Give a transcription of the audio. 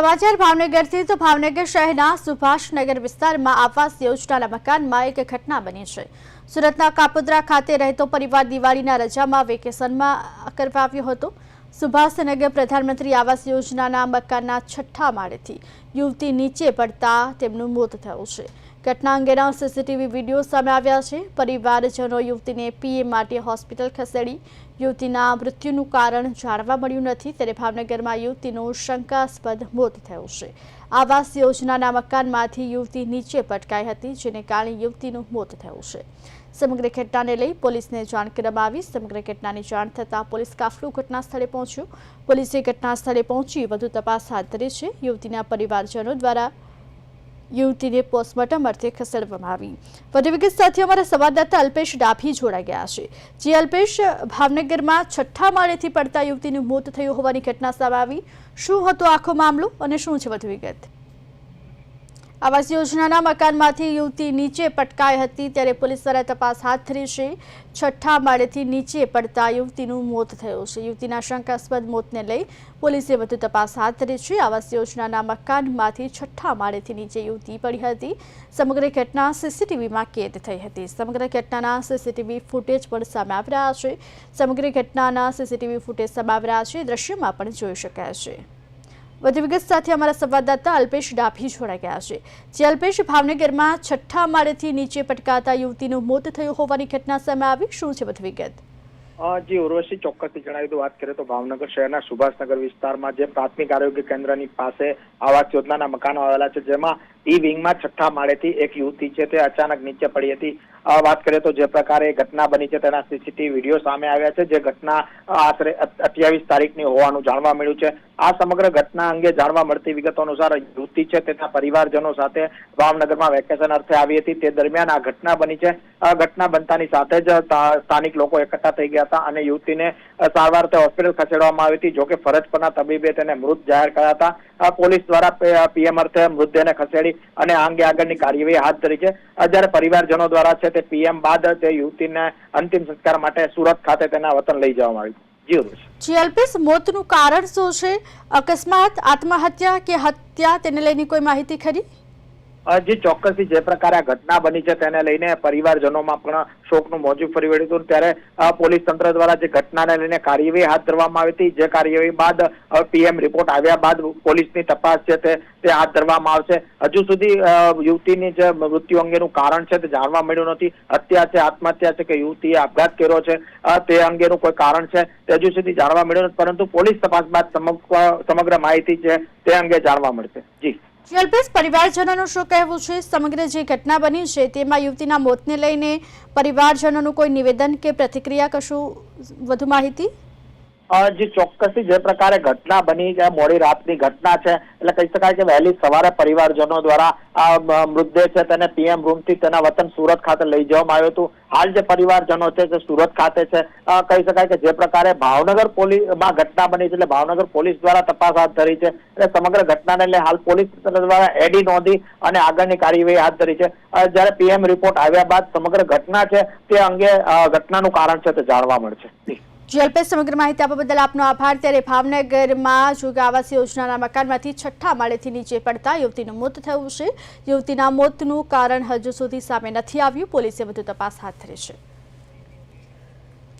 સમાચાર ભાવનગરથી તો ભાવનગર શહેરના સુભાષનગર વિસ્તારમાં આવાસ યોજનાના મકાનમાં એક ઘટના બની છે. સુરતના કાપોદ્રા ખાતે રહેતો પરિવાર દિવાળીના રજામાં વેકેશનમાં કરવા આવ્યો હતો સુભાષનગર પ્રધાનમંત્રી આવાસ યોજનાના મકાનના છઠ્ઠા માળેથી યુવતી નીચે પડતા તેમનું મોત થયું છે. ઘટના અંગેના સીસીટીવી વીડિયો સામે આવ્યા છે. પરિવારજનો યુવતીને પીએમ માટે હોસ્પિટલ ખસેડી યુવતીના મૃત્યુનું કારણ જાણવા મળ્યું નથી. ત્યારે ભાવનગરમાં યુવતીનું શંકાસ્પદ મોત થયું છે. આવાસ યોજનાના મકાનમાંથી યુવતી નીચે પટકાઈ હતી, જેને કારણે યુવતીનું મોત થયું છે. સમગ્ર ઘટનાને લઈ પોલીસને જાણ કરવામાં આવી. સમગ્ર ઘટનાની જાણ થતાં પોલીસ કાફલું ઘટના સ્થળે પહોંચ્યું. પોલીસે ઘટના સ્થળે પહોંચી વધુ તપાસ હાથ ધરી છે. યુવતીના પરિવારજનો દ્વારા યુવતીને પોસ્ટમોર્ટમ અર્થે ખસેડવામાં આવી. વધુ વિગત સાથે અમારા સંવાદદાતા અલ્પેશ ડાભી જોડાઈ ગયા છે. જે અલ્પેશ, ભાવનગરમાં છઠ્ઠા માળેથી પડતા યુવતીનું મોત થયું હોવાની ઘટના સામે આવી. શું હતો આખો મામલો અને શું છે વધુ વિગત? આવાસ યોજનાના મકાનમાંથી યુવતી નીચે પટકાઈ હતી ત્યારે પોલીસ દ્વારા તપાસ હાથ ધરી છે. છઠ્ઠા માળેથી નીચે પડતા યુવતીનું મોત થયું છે. યુવતીના શંકાસ્પદ મોતને લઈ પોલીસે વધુ તપાસ હાથ ધરી છે. આવાસ યોજનાના મકાનમાંથી છઠ્ઠા માળેથી નીચે યુવતી પડી હતી. સમગ્ર ઘટના સીસીટીવીમાં કેદ થઈ હતી. સમગ્ર ઘટનાના સીસીટીવી ફૂટેજ પણ સામે આવી રહ્યા છે. સમગ્ર ઘટનાના સીસીટીવી ફૂટેજ સામે આવી રહ્યા છે. દ્રશ્યમાં પણ જોઈ શકાય છે. વધુ વિગત સાથે અમારા સંવાદદાતા અલ્પેશ ડાભી જોડાઈ ગયા છે. જે અલ્પેશ, ભાવનગરમાં છઠ્ઠા માળેથી નીચે પટકાતા યુવતીનું મોત થયું હોવાની ઘટના સામે આવી. શું છે વધુ વિગત? જે, ઉર્વશી ચોક્કસથી જણાવી દઉં. વાત કરીએ તો ભાવનગર શહેરના સુભાષનગર વિસ્તારમાં જે પ્રાથમિક આરોગ્ય કેન્દ્રની પાસે આવાસ યોજનાના મકાનો આવેલા છે, જેમાં ઈ વિંગમાં છઠ્ઠા માળેથી એક યુવતી છે, તે અચાનક નીચે પડી હતી. વાત કરીએ તો જે પ્રકારે ઘટના બની છે, તેના સીસીટીવી વીડિયો સામે આવ્યા છે, જે ઘટના આશરે અઠ્યાવીસ તારીખની હોવાનું જાણવા મળ્યું છે. આ સમગ્ર ઘટના અંગે જાણવા મળતી વિગતો અનુસાર યુવતી છે તેના પરિવારજનો સાથે ભાવનગરમાં વેકેશન અર્થે આવી હતી. તે દરમિયાન આ ઘટના બની છે. આ ઘટના બનતાની સાથે જ સ્થાનિક લોકો એકઠા થઈ ગયા હતા અને યુવતીને સારવાર તે હોસ્પિટલ ખસેડવામાં આવી હતી, જોકે ફરજ પરના તબીબે તેને મૃત જાહેર કર્યા હતા. પોલીસ દ્વારા પીએમ અર્થે મૃતદેહને ખસેડી અને આ અંગે આગળની કાર્યવાહી હાથ ધરી છે. જ્યારે પરિવારજનો દ્વારા છે તે પીએમ બાદ તે યુવતીને અંતિમ સંસ્કાર માટે સુરત ખાતે તેના વતન લઈ જવામાં આવી જી. અલ્પેશ, મોતનું કારણ શું છે? અકસ્માત, આત્મહત્યા કે હત્યા, તેને લઈને કોઈ માહિતી ખરી? જે ચોક્કસથી જે પ્રકારે આ ઘટના બની છે તેને લઈને પરિવારજનોમાં પણ શોકનું મોજું ફરી વળ્યું હતું. ત્યારે પોલીસ તંત્ર દ્વારા જે ઘટનાને લઈને કાર્યવાહી હાથ ધરવામાં આવી હતી. જે કાર્યવાહી બાદ પીએમ રિપોર્ટ આવ્યા બાદ પોલીસની તપાસ છે તે હાથ ધરવામાં આવશે. હજુ સુધી યુવતીની જે મૃત્યુ અંગેનું કારણ છે તે જાણવા મળ્યું નથી. હત્યા છે, આત્મહત્યા છે કે યુવતીએ આપઘાત કર્યો છે તે અંગેનું કોઈ કારણ છે તે હજુ સુધી જાણવા મળ્યું નથી. પરંતુ પોલીસ તપાસ બાદ સમગ્ર માહિતી છે તે અંગે જાણવા મળશે. જી. જે અલ્પેશ, પરિવારજનોનું શું કહેવું છે? સમગ્ર જે ઘટના બની છે, તેમાં યુવતીના મોતને લઈને પરિવારજનોનું કોઈ નિવેદન કે પ્રતિક્રિયા કશું વધુ માહિતી? જે ચોક્કસથી જે પ્રકારે ઘટના બની છે, મોડી રાતની ઘટના છે, એટલે કહી શકાય કે વહેલી સવારે પરિવારજનો દ્વારા આ મૃતદેહ છે તેને પીએમ રૂમથી તેના વતન સુરત ખાતે લઈ જવામાં આવ્યું હતું. હાલ જે પરિવારજનો છે તે સુરત ખાતે છે કહી શકાય કે જે પ્રકારે ભાવનગર પોલીસમાં ઘટના બની છે, એટલે ભાવનગર પોલીસ દ્વારા તપાસ હાથ ધરી છે, એટલે સમગ્ર ઘટનાને લઈને હાલ પોલીસ દ્વારા એડી નોંધી અને આગળની કાર્યવાહી હાથ ધરી છે. જ્યારે પીએમ રિપોર્ટ આવ્યા બાદ સમગ્ર ઘટના છે, તે અંગે ઘટનાનું કારણ છે તે જાણવા મળશે. જી. અલ્પેશ સમગ્ર માહિતી આપવા બદલ આપનો આભાર. ત્યારે ભાવનગરમાં જો આવાસ યોજનાના મકાનમાંથી છઠ્ઠા માળેથી નીચે પડતા યુવતીનું મોત થયું છે. યુવતીના મોતનું કારણ હજુ સુધી સામે નથી આવ્યું. પોલીસે વધુ તપાસ હાથ ધરી છે.